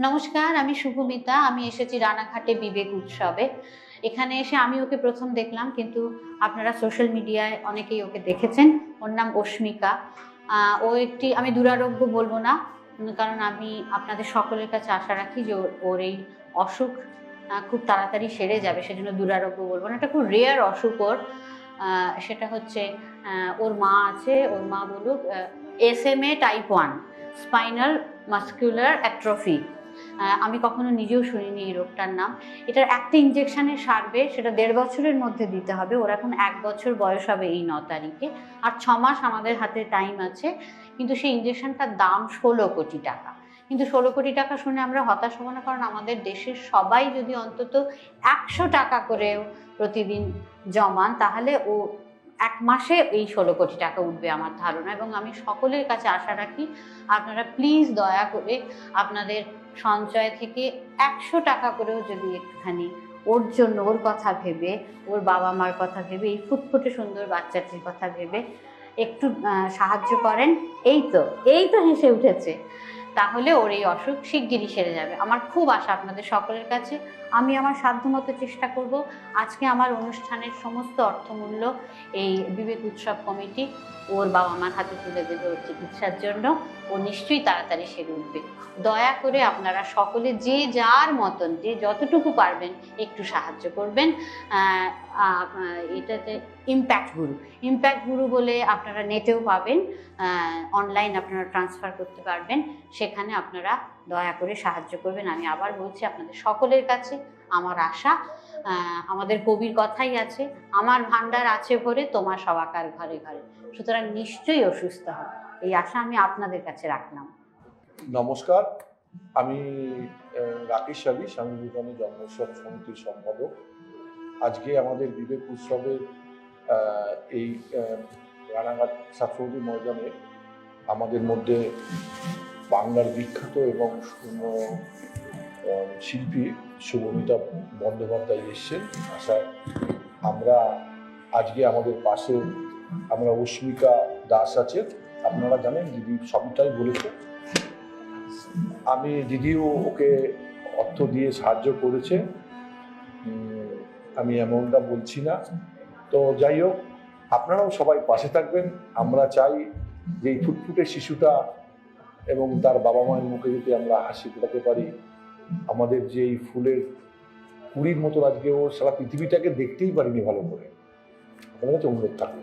নমস্কার, আমি শুভমিতা। আমি এসেছি রানাঘাটে বিবেক উৎসবে। এখানে এসে আমি ওকে প্রথম দেখলাম, কিন্তু আপনারা সোশ্যাল মিডিয়ায় অনেকেই ওকে দেখেছেন। ওর নাম অস্মিকা। ও একটি, আমি দুরারোগ্য বলব না, কারণ আমি আপনাদের সকলের কাছে আশা রাখি যে ওর- এই অসুখ খুব তাড়াতাড়ি সেরে যাবে, সেজন্য দুরারোগ্য বলব না। এটা খুব রেয়ার অসুখ ওর। সেটা হচ্ছে ওর মা আছে, ওর মা বলুক S M A type one spinal muscular atrophy আমি কখনো নিজেও শুনিনি এই রোগটার নাম। এটার একটা ইঞ্জেকশনে সারবে, সেটা দেড় বছরের মধ্যে দিতে হবে। ওর এখন এক বছর বয়স হবে এই ন তারিখে। আর ছ মাস আমাদের হাতে টাইম আছে। কিন্তু সেই ইঞ্জেকশনটার দাম ষোলো কোটি টাকা। কিন্তু ষোলো কোটি টাকা শুনে আমরা হতাশ হব না, কারণ আমাদের দেশের সবাই যদি অন্তত একশো টাকা করেও প্রতিদিন জমান, তাহলে ও এক মাসে এই ষোলো কোটি টাকা উঠবে আমার ধারণা এবং আমি সকলের কাছে আশা রাখি আপনারা প্লিজ দয়া করে আপনাদের সঞ্চয় থেকে একশো টাকা করেও যদি একটুখানি ওর জন্য, ওর কথা ভেবে, ওর বাবা মার কথা ভেবে, এই ফুটফুটে সুন্দর বাচ্চাটির কথা ভেবে একটু সাহায্য করেন। এই তো এই তো হেসে উঠেছে। তাহলে ওর এই অসুখ শিগগিরই সেরে যাবে। আমার খুব আশা আপনাদের সকলের কাছে। আমি আমার সাধ্যমতো চেষ্টা করব। আজকে আমার অনুষ্ঠানের সমস্ত অর্থমূল্য এই বিবেক উৎসব কমিটি ওর বাবা মার হাতে তুলে দেবে ওর চিকিৎসার জন্য। ও নিশ্চয়ই তাড়াতাড়ি সেরে উঠবে। দয়া করে আপনারা সকলে যে যার মতন, যে যতটুকু পারবেন একটু সাহায্য করবেন। এটাতে ইম্প্যাক্ট গুরু ইম্প্যাক্ট গুরু বলে আপনারা নেটেও পাবেন। অনলাইন আপনারা ট্রান্সফার করতে পারবেন। সেখানে আপনারা দয়া করে সাহায্য করবেন। আমি আবার বলছি আপনাদের সকলের কাছে আমার আশা আমাদের কবির কথাই আছে, আমার ভান্ডার আছে ভরে তোমার সবাকার ঘরে ঘরে। সুতরাং নিশ্চয়ই অসুস্থ হবে এই আশা আমি আপনাদের কাছে রাখলাম। নমস্কার। আমি রাকেশ সাবি স্বামী বিবেকানন্দ জন্মোৎসব সমিতির সম্পাদক। আজকে আমাদের বিবেক উৎসবের এই রানাঘাট সাতসৌদি ময়দানে আমাদের মধ্যে বাংলার বিখ্যাত এবং শিল্পী শুভমিতা বন্দ্যোপাধ্যায় এসছেন। আশা, আমরা আজকে আমাদের পাশে, আমরা অস্মিকা দাস আছে আপনারা জানেন, দিদি সবটাই বলেছে আমি দিদিও ওকে অর্থ দিয়ে সাহায্য করেছে। আমি এমনটা বলছি না। তো যাই হোক, আপনারাও সবাই পাশে থাকবেন। আমরা চাই যে এই ফুটফুটে শিশুটা এবং তার বাবা মায়ের মুখে যদি আমরা হাসি ফোটাতে পারি, আমাদের যে এই ফুলের কুড়ির মতো আজকে ও সারা পৃথিবীটাকে দেখতেই পারিনি ভালো করে। আপনার কাছে অনুরোধ থাকবে